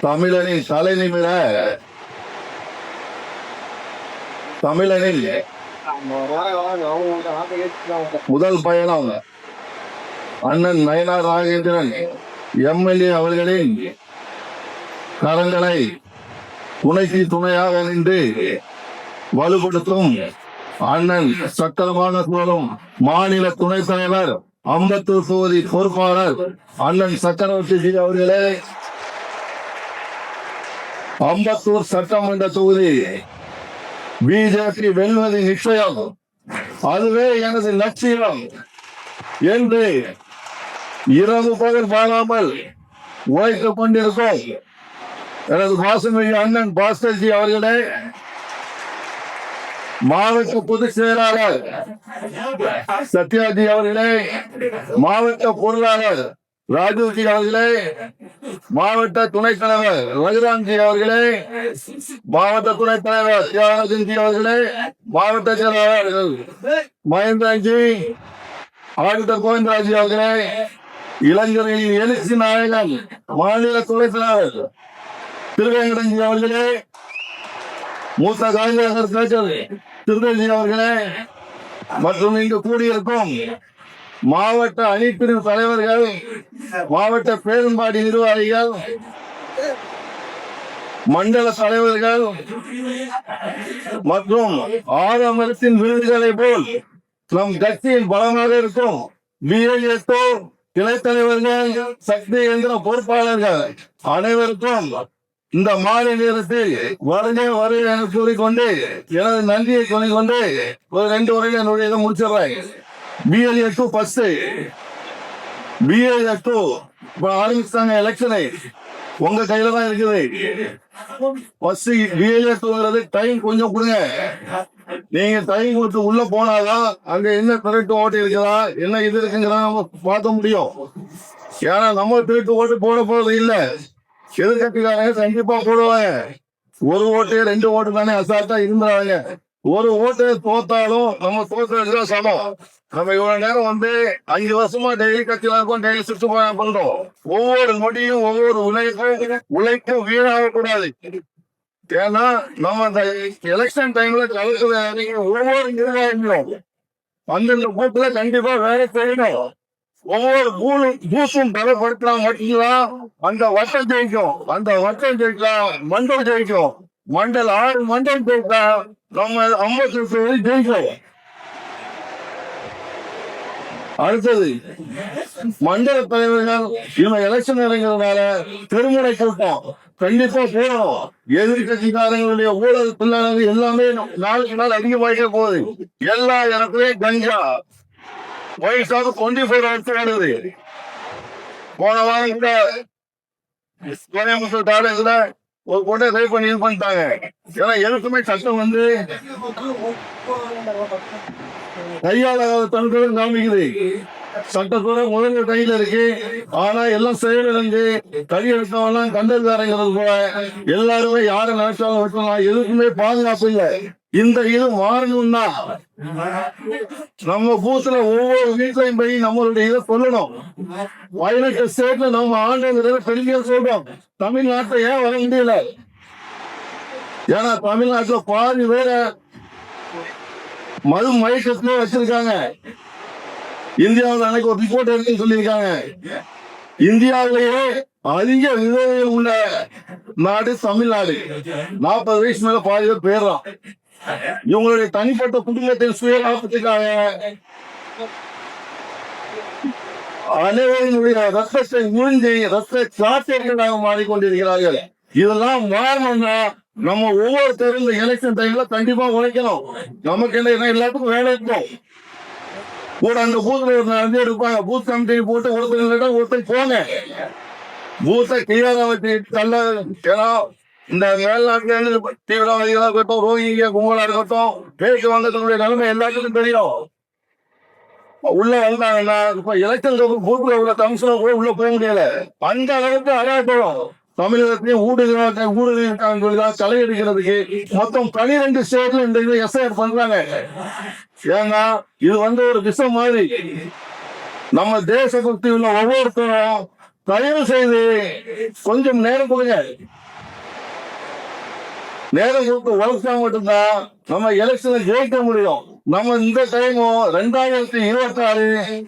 தமிழனின் தலை நிமிர. தமிழனில் முதல் பயணம் அண்ணன் நயனார் ராகேந்திரன் எம்எல்ஏ அவர்களின் கரங்களை துணைக்கு துணையாக நின்று வலுப்படுத்தும் அண்ணன் சக்கரமான சூழலும் மாநில துணைத் தலைவர் அம்பத்தூர் தொகுதி பொறுப்பாளர் அண்ணன் சக்கரவர்த்தி அவர்களே. அம்பத்தூர் சட்டமன்ற தொகுதி. பிஜேபி வெல்வது நிச்சயம். அதுவே எனது லட்சியம். என்று இரவு பகல் பாராமல் உழைத்துக் கொண்டிருக்கும் எனது பாசமிகு அண்ணன் பாஸ்கர்ஜி அவர்களே மாவட்ட பொதுச் செயலாளர் சத்யாஜி அவர்களே மாவட்ட பொருளாளர் ராஜுஜி அவர்களே மாவட்ட துணைத் தலைவர் ரகுராம்ஜி அவர்களே மாவட்ட துணைத் தலைவர் தியாகராஜன்ஜி அவர்களே மாவட்ட செயலாளர் மகேந்திரன்ஜி ஆடிட்டர் கோவிந்தராஜி அவர்களே இளைஞர்களின் எழுச்சி நாயகன் மாநில துணைத் தலைவர் திருவேங்கடன்ஜி அவர்களே மூத்த காங்கிரஸ் கலைஞர் திருநெல்ஜி அவர்களே மற்றும் இங்கு கூடியிருக்கும் மாவட்ட அணிப்பிரிவு தலைவர்கள் மாவட்ட பேரும்பாடி நிர்வாகிகள் மண்டல தலைவர்கள் மற்றும் ஆரம்பத்தின் விருதுகளை போல் நம் கட்சியின் பலமாக இருக்கும் பிஏஎஸ்ஓ கிளை தலைவர்கள் சக்தி எந்திர பொறுப்பாளர்கள் அனைவருக்கும் இந்த மாலை நேரத்தில் வருகை வருகை என கூறிக்கொண்டு எனது நன்றியை சொல்லிக்கொண்டு ஒரு ரெண்டு உரையை என்னுடைய இதை முடிச்சிடுறேன். BLA two first BLA two இப்போ ஆரம்பிச்சாங்க எலெக்ஷனை உங்க கையில தான் இருக்குது. ஃபர்ஸ்ட் பிஎல்ஏ டூங்கிறது டைம் கொஞ்சம் கொடுங்க. நீங்க டைம் கொடுத்து உள்ள போனாதான் அங்க என்ன திருட்டு ஓட்டு இருக்குதா என்ன இது இருக்குங்கிறத நம்ம பார்க்க முடியும். ஏன்னா நம்ம திருட்டு ஓட்டு போட போறது இல்ல. எதிர்கட்சிக்காரங்க கண்டிப்பா போடுவாங்க. ஒரு ஓட்டு ரெண்டு ஓட்டு தானே அசால்ட்டா இருந்தாங்க ஒரு ஓட்டு தோத்தாலும் நம்ம தோத்ததுக்கு சமம். நம்ம இவ்வளவு நேரம் வந்து அஞ்சு வருஷமா டெய்லி கட்சியில இருக்கோம் டெய்லி சுற்றுப்பயணம் பண்றோம். ஒவ்வொரு நொடியும் ஒவ்வொரு உழைப்பும் உழைப்பும் வீணாக கூடாது ஏன்னா நம்ம அந்த எலெக்ஷன் டைம்ல கலக்குற ஒவ்வொரு நிர்வாகிகளும் அந்தந்த கூட்டுல கண்டிப்பா வேலை செய்யணும். ஒவ்வொரு பூலும் பூசும் பலப்படுத்தினா மட்டும்தான் அந்த வட்டம் ஜெயிக்கும். அந்த வட்டம் ஜெயிக்கலாம் மண்டல் ஜெயிக்கும். மண்டல் ஆறு மண்டல் ஜெயிக்கா நம்ம ஐம்பத்தி ஜெயிக்கும் அடுத்தது மண்டல தலைவர்கள் இவங்க எலெக்ஷன் இறங்குறதுனால திருமுறை கூட்டம் கண்டிப்பா போகணும். எதிர்கட்சிக்காரங்களுடைய ஊழல் பிள்ளைங்க எல்லாமே நாளுக்கு நாள் அதிகமாகிட்டே போகுது. எல்லா இடத்துலயும் கஞ்சா. வயசாக டுவெண்ட்டி ஃபோர் ஹவர்ஸ் வருது போன வாரம் கூட கோயம்புத்தூர் காலேஜ்ல ஒரு பொண்ணை ரேப் பண்ணி இது பண்ணிட்டாங்க ஏன்னா எதுக்குமே சட்டம் வந்து கையால் தன்களும் காமிக்குது. சட்டத்தோட முதல்ல கையில இருக்கு. ஆனா எல்லாம் செயலிழந்து கையெழுத்தவெல்லாம் கண்டல்காரங்கிறது போல எல்லாருமே யாரை நினைச்சாலும் வைக்கலாம் எதுக்குமே பாதுகாப்பு இல்லை. இந்த இது மாறணும்னா நம்ம பூத்துல ஒவ்வொரு வீட்லையும் போய் நம்மளுடைய இதை சொல்லணும். பதினெட்டு ஸ்டேட்ல நம்ம ஆண்டுங்கிறத பெருமையா சொல்றோம். தமிழ்நாட்டில் ஏன் வர முடியல? ஏன்னா தமிழ்நாட்டுல பாதி பேர மது மயக்கத்திலே வச்சிருக்காங்க. இந்தியாவில் அன்னைக்கு ஒரு ரிப்போர்ட் இருக்குன்னு சொல்லியிருக்காங்க. இந்தியாவிலேயே அதிக விதவைகள் உள்ள நாடு தமிழ்நாடு. நாற்பது வயசு மேல பாதி பேர் போயிடுறான் இவங்களுடைய தனிப்பட்ட குடும்பத்தின் சுய லாபத்துக்காக அனைவருடைய ரத்தத்தை உறிஞ்சி ரத்த சாட்சியர்களாக மாறிக்கொண்டிருக்கிறார்கள். இதெல்லாம் மாறணும்னா நம்ம ஒவ்வொருத்தரும் இந்த எலெக்ஷன் டைம்ல கண்டிப்பா உழைக்கணும். நமக்கு என்ன எல்லாத்துக்கும் வேலை இருக்கும் கூட அந்த பூத்துல ஒரு நாலு பேர் பூத் கமிட்டி போட்டு ஒருத்தர் இல்லைன்னா ஒருத்தர் போங்க. பூத்தை கிளியரா வச்சு தள்ள ஏன்னா இந்த மேல்நாட்டுல இருந்து இருக்கட்டும் ரோஹிங்க கும்பலா இருக்கட்டும் பேச்சு வந்ததுடைய நிலைமை எல்லாத்துக்கும் தெரியும். உள்ள வந்தாங்கன்னா இப்ப எலெக்ஷன் பூத்துல உள்ள கமிஷனர் கூட உள்ள போக முடியல. அந்த அளவுக்கு அராஜகம். தமிழகத்தையும் ஊடுகிறாங்க ஊடுருவாங்க சொல்லி தான் தலையெடுக்கிறதுக்கு மொத்தம் பனிரெண்டு ஸ்டேட்ல இந்த இது எஸ்ஐஆர் பண்றாங்க. ஏன்னா இது வந்து ஒரு விஷம் மாதிரி. நம்ம தேசபக்தி உள்ள ஒவ்வொருத்தரும் தயவு செய்து கொஞ்சம் நேரம் கொடுங்க. நேரம் கொடுத்து உழைச்சா மட்டும்தான் நம்ம எலெக்ஷனை ஜெயிக்க முடியும். நம்ம இந்த டைம் ரெண்டாயிரத்தி இருபத்தி ஆறு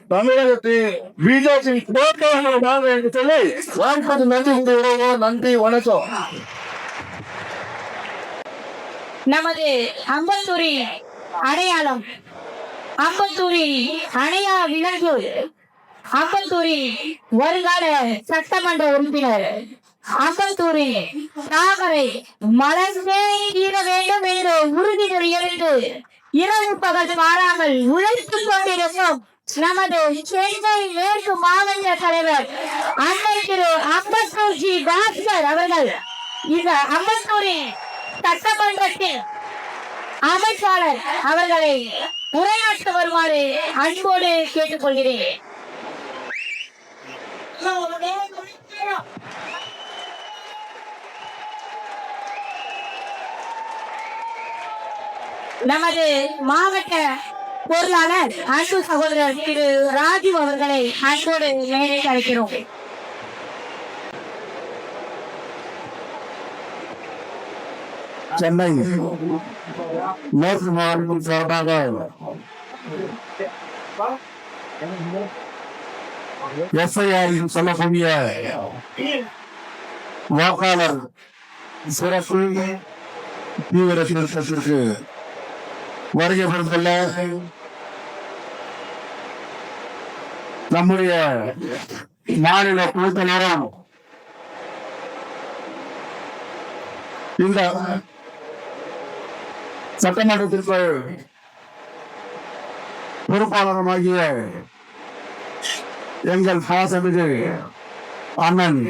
தமிழகத்தில் பிஜேபி தோற்காக என்று சொல்லி வாய்ப்பது நன்றி கூறுகிறோம். நன்றி வணக்கம் நமது அம்பத்தூரி அடையாளம் அம்பத்தூரி அணையா விலங்கு அம்பத்தூரி வருங்கால சட்டமன்ற உறுப்பினர் அம்பத்தூரி தாமரை மலர்ந்தே தீர வேண்டும் என்று உறுதிமொழி எழுந்து இரவு பகல் மாறாமல் உழைத்துக் கொண்டிருக்கும் நமது சென்னை மேற்கு மாவட்ட தலைவர் அன்னை திரு அம்பத்தூர் ஜி பாஸ்கர் அவர்கள். இந்த அம்பத்தூரின் சட்டமன்றத்தில் அமைச்சாளர் அவர்களை உரையாற்ற வருமாறு அன்போடு கேட்டுக்கொள்கிறேன். நமது மாவட்ட பொருளாளர் அன்பு சகோதரர் திரு ராஜீவ் அவர்களை அன்போடு மேலே அழைக்கிறோம். சென்னை மேற்கு மாவட்டத்தின் சார்பாக எஸ்ஐஆர் சொல்லக்கூடிய வாக்காளர் சிறப்பு தீவிர திருத்தத்திற்கு வருகை பெறுந்துள்ள நம்முடைய மாநில குழுத்த நேரம் இந்த சட்டமன்றத்திற்கு பொறுப்பாளருமாகிய எங்கள் பாசமிகு அண்ணன்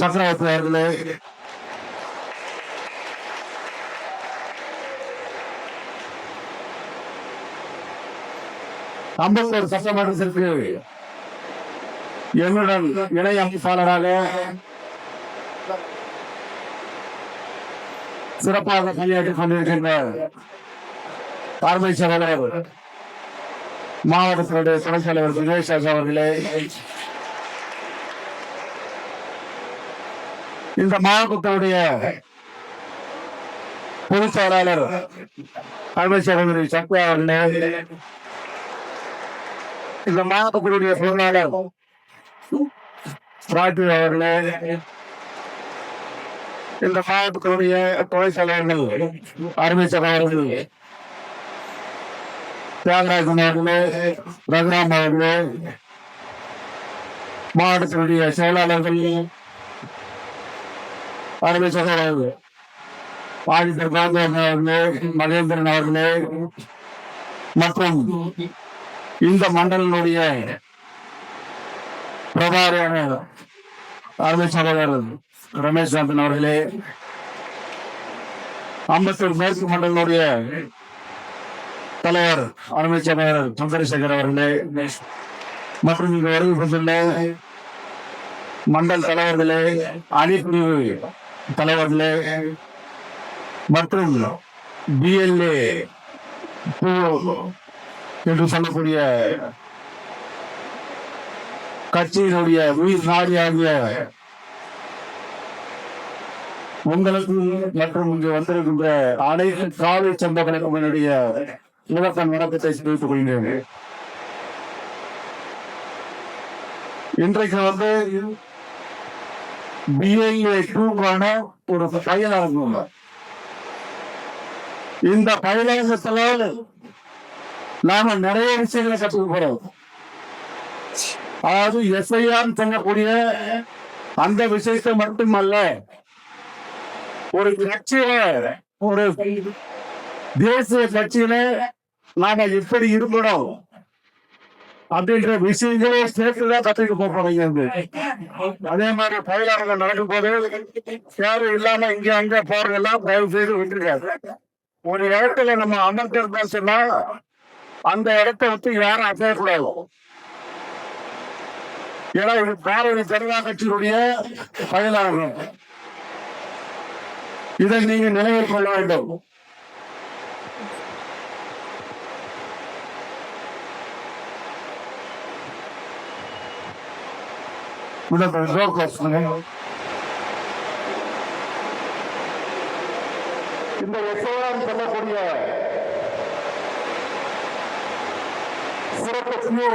சக்கரவர்த்தி அவர்களே அம்பத்தூர் சட்டமன்றத்திற்கு என்னுடன் இணை அமைப்பாளராக சிறப்பாக பணியாற்றிக் கொண்டிருக்கின்ற தலைமைச் செயலாளர் மாவட்டத்தினுடைய துணைத் தலைவர் தினேஷ் அவர்களே. இந்த மாவட்டத்தினுடைய பொதுச் செயலாளர் தலைமைச் செயலாளர் சத்யா அவர்களே. இந்த மாவட்டத்தினுடைய பொருளாளர் ராஜு அவர்களே இந்த மாவட்டத்தினுடைய துணை செயலாளர்கள் அருமை சகோதரர்கள் தியாகராஜன் அவர்களே ரகுராம் அவர்களே மாவட்டத்தினுடைய செயலாளர்கள் அருமை சகோதரர்கள் ஆதித்தர் காந்தன் அவர்களே மகேந்திரன் அவர்களே மற்றும் இந்த மண்டலனுடைய பிரபாரியான அருமை சகோதரர் ரமேஷ் காந்தன் அவர்களே அம்பத்தூர் மேற்கு மண்டலனுடைய தலைவர் அருமை சகோதரர் சந்திரசேகர் அவர்களே மற்றும் இங்கு வருகை கொண்டுள்ள மண்டல் தலைவர்களே அணிப்பிரிவு தலைவர்களே மற்றும் பிஎல்ஏ என்று சொல்லக்கூடிய கட்சியினுடைய உயிர் நாடியாகிய உங்களுக்கு மற்றும் இங்கு வந்திருக்கின்ற அனைத்து காலை சொந்தங்களுக்கும் என்னுடைய இலக்கண வணக்கத்தை தெரிவித்துக் கொள்கிறேன். இன்றைக்கு வந்து பிஐஏ டூக்கான ஒரு பயனாகும் இந்த பயிலரங்கத்துல நாம நிறைய விஷயங்களை கற்றுக்க போறோம் அதாவது எஸ்ஐஆர் சொல்லக்கூடிய அந்த விஷயத்தை மட்டுமல்ல ஒரு கட்சியில ஒரு தேசிய கட்சியில நாம எப்படி இருக்கணும் அப்படின்ற விஷயங்களே சேர்த்துதான் கத்துக்க போறோம் அதே மாதிரி பயிலாளர்கள் நடக்கும் போது யாரும் இல்லாம இங்க அங்க போறதெல்லாம் தயவு செய்து விட்டுருக்காரு ஒரு இடத்துல நம்ம அமர்ந்திருந்தோம் சொன்னா அந்த இடத்தை விட்டு யாரும் அசையக்கூடாது. ஏன்னா இது பாரதிய ஜனதா கட்சியினுடைய பயனாகும் இதை நீங்க நினைவில் கொள்ள வேண்டும். இந்த சொல்லக்கூடிய சிறப்பு சுமூக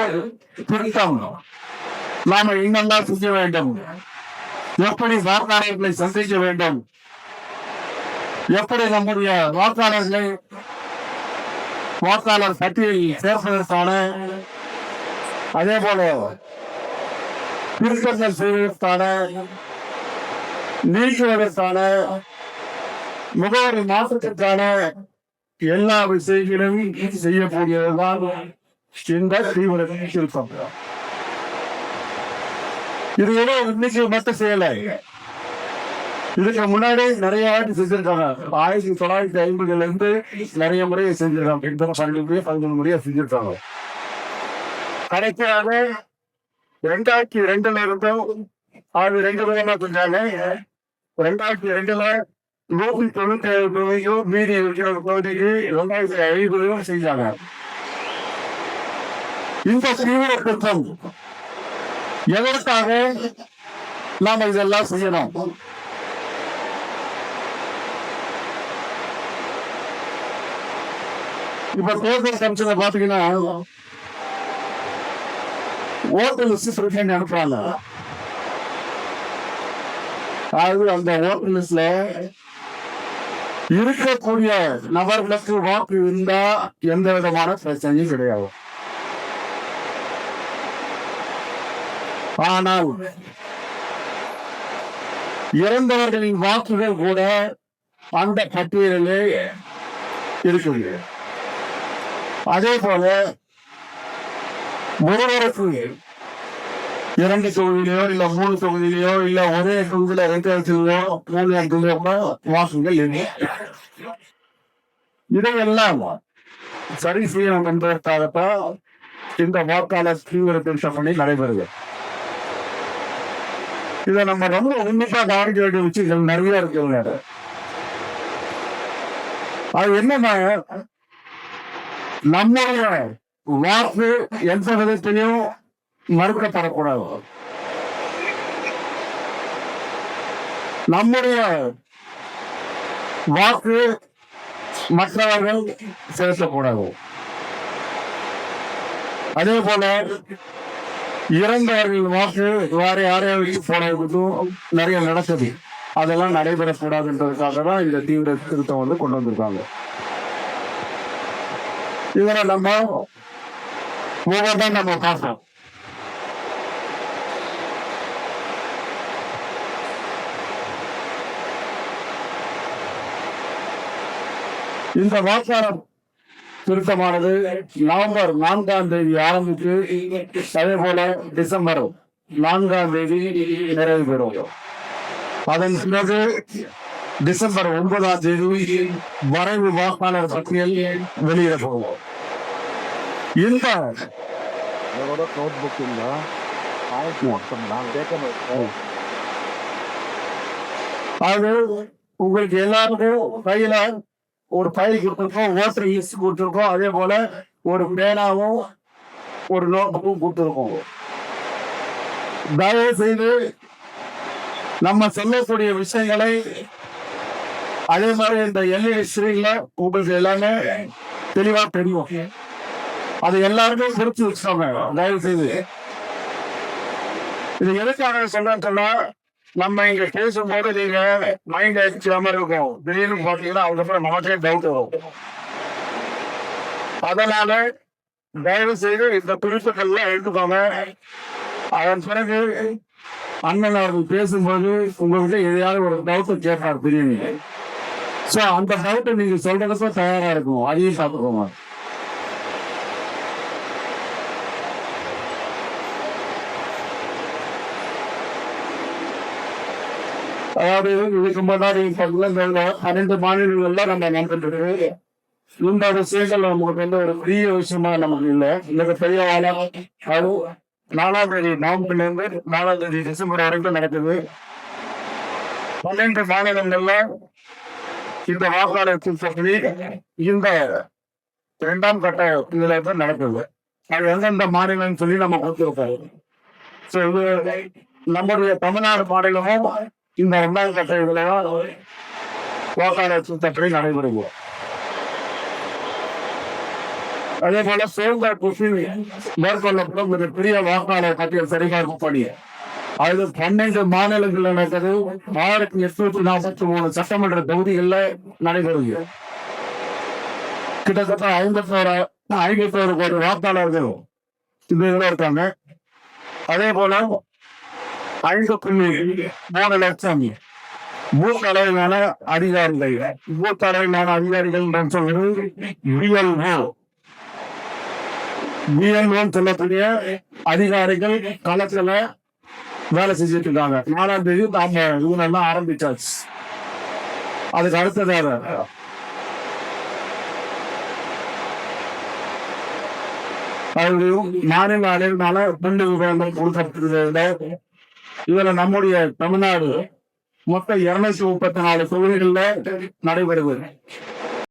திருத்தம் நாம என்னெல்லாம் செய்ய வேண்டும். எப்படி வாக்காளர்களை சந்திக்க வேண்டும்? எப்படி நம்முடைய வாக்காளர்களை வாக்காளர் பட்டியலில் சேர்ப்பதற்கான அதே போல திருத்தங்கள் செய்வதற்கான நீக்குவதற்கான முகவரி மாற்றத்திற்கான எல்லா விஷயங்களும் செய்யக்கூடியதுதான் இந்த தீவிர திருத்தம் இது ஏதோ இன்னைக்கு மட்டும் செய்யலை இதுக்கு முன்னாடி நிறைய வாட்டி செஞ்சிருக்காங்க ஆயிரத்தி தொள்ளாயிரத்தி ஐம்பதுல இருந்து நிறைய முறையை செஞ்சிருக்காங்க கிட்டத்தட்ட பன்னெண்டு முறையை பதினொன்று முறையை செஞ்சிருக்காங்க கடைசியாக ரெண்டாயிரத்தி ரெண்டுல இருந்தும் அது ரெண்டு விதமா செஞ்சாங்க ரெண்டாயிரத்தி ரெண்டுல நூத்தி தொண்ணூத்தி ஏழு தொகுதியும் மீதி இருக்கிற பகுதிக்கு ரெண்டாயிரத்தி ஐம்பதும் செஞ்சாங்க இந்த தீவிர குற்றம் எதற்காக நாம இதெல்லாம் செய்யணும்? இப்ப தேர்தல் கமிஷனை பாத்தீங்கன்னா ஓட்டு லிஸ்ட் அனுப்புறாங்க. அது அந்த ஓட்டு லிஸ்ட்ல இருக்கக்கூடிய நபர்களுக்கு வாக்கு இருந்தா எந்த விதமான பிரச்சனையும் கிடையாது. ஆனால் இறந்தவர்களின் வாக்குகள் கூட அந்த பட்டியலிலே இருக்குது அதே போல ஒருவருக்கு இரண்டு தொகுதியிலையோ இல்ல மூணு தொகுதியிலையோ இல்ல ஒரே தொகுதியில ரெண்டு இடத்துலயோ மூணு இடத்துலயோ வாக்குகள் இருக்கு இதையெல்லாம் சரி செய்யணும் என்பதற்காகத்தான் இந்த வாக்காளர் தீவிர திருத்தம் பணி நடைபெறுகிறது. இதை நம்ம ரொம்ப உன்னிப்பா கவனிக்க வேண்டிய விஷயங்கள் நிறைய இருக்குங்க அது என்னன்னா நம்முடைய வாக்கு எந்த விதத்திலையும் மறுக்கப்படக்கூடாது. நம்முடைய வாக்கு மற்றவர்கள் செலுத்தக்கூடாது. அதே போல இறந்தவர்கள் வாக்கு வேற யாரையாவது போனதுக்கும் நிறைய நடக்குது. அதெல்லாம் நடைபெறக்கூடாதுன்றதுக்காக தான் இந்த தீவிர திருத்தம் வந்து கொண்டு வந்திருக்காங்க. இதுல நம்ம ஒவ்வொருதான் நம்ம பார்ப்போம் இந்த வாக்காளர் திருத்தமானது நவம்பர் நான்காம் தேதி ஆரம்பித்து அதே போல டிசம்பர் நான்காம் தேதி நிறைவு பெறும். அதன் பிறகு டிசம்பர் ஒன்பதாம் தேதி வரைவு வாக்காளர் பட்டியல் வெளியிடப்படும் இந்த நோட் புக் இல்ல அது உங்களுக்கு எல்லாருக்கும் கையில ஒரு ஃபைல் கொடுத்துருக்கோம் ஓட்டர் லிஸ்ட் கொடுத்துருக்கோம். அதே போல ஒரு பேனாவும் ஒரு நோட்டுக்கும் கொடுத்துருக்கோம். தயவு செய்து நம்ம சொல்லக்கூடிய விஷயங்களை அதே மாதிரி இந்த எல்லை ஸ்ரீல உங்களுக்கு எல்லாமே தெளிவா தெரியும். அது எல்லாருமே குறிச்சு வச்சுக்கோங்க தயவு செய்து இது எதுக்காக சொல்றேன்னு சொன்னா நம்ம இங்க பேசும்போது நீங்க மைண்ட் அடிக்கிற மாதிரி இருக்கும். திடீர்னு பாத்தீங்கன்னா அதுக்கப்புறம் நமக்கே டவுட் வரும். அதனால தயவு செய்து இந்த குறிப்புகள்லாம் எடுத்துக்கோங்க. அதன் பிறகு அண்ணன் அவர்கள் பேசும்போது உங்ககிட்ட எதையாவது ஒரு டவுட்டை கேட்பார் பிரியாணி ஸோ அந்த டவுட்டை நீங்க சொல்றதுக்கும் தயாரா இருக்கும் அதையும் பார்த்துக்கோங்க. அதாவது இதுக்கு முன்னாடி பன்னெண்டு மாநிலங்கள்ல நம்ம நடந்துட்டு இந்த விஷயங்கள் நமக்கு வந்து ஒரு பெரிய விஷயமா நமக்கு இல்லை. இந்த பெரிய வேலை அது நாலாம் தேதி நவம்பர்ல இருந்து நாலாம் தேதி டிசம்பர் வரைக்கும் நடக்குது. பன்னெண்டு மாநிலங்கள்ல இந்த வாக்காளர் சக்தி இந்த இரண்டாம் கட்ட இதுல தான் நடக்குது. அது எந்தெந்த மாநிலம்னு சொல்லி நம்ம கொடுத்துருக்கோம் ஸோ இது நம்முடைய தமிழ்நாடு மாநிலமும் இந்த இரண்டாம் கட்ட விளையாட வாக்காளர் சுத்தப்படி நடைபெறுவோம் அதே போல சேர்ந்த குசி மேற்கொள்ளப்படும் பெரிய வாக்காளர் பட்டியல் சரிபார்ப்பு பணி அது பன்னெண்டு மாநிலங்கள் நடக்குது ஆயிரத்தி எட்நூத்தி நாற்பத்தி மூணு சட்டமன்ற தொகுதிகளில் நடைபெறுது கிட்டத்தட்ட ஐம்பத்தோரு ஐம்பத்தோரு கோடி வாக்காளர்கள் இந்த இதில் இருக்காங்க அதே போல ஐந்து மூணு லட்சம் பூத் அளவிலான அதிகாரிகள். பூத் அளவிலான அதிகாரிகள் என்று சொல்வது பிஎல்ஓ பிஎல்ஓ சொல்லக்கூடிய அதிகாரிகள் களத்துல வேலை செஞ்சுட்டு இருக்காங்க நாலாம் தேதி நாம இவனெல்லாம் ஆரம்பிச்சாச்சு. அதுக்கு அடுத்ததாக அது மாநில அளவினால புள்ளி விவரங்கள் கொடுக்கப்பட்டிருக்கிறத இதுல நம்முடைய தமிழ்நாடு மொத்தம் இருநூத்தி முப்பத்தி நாலு தொகுதிகளில் நடைபெறுவது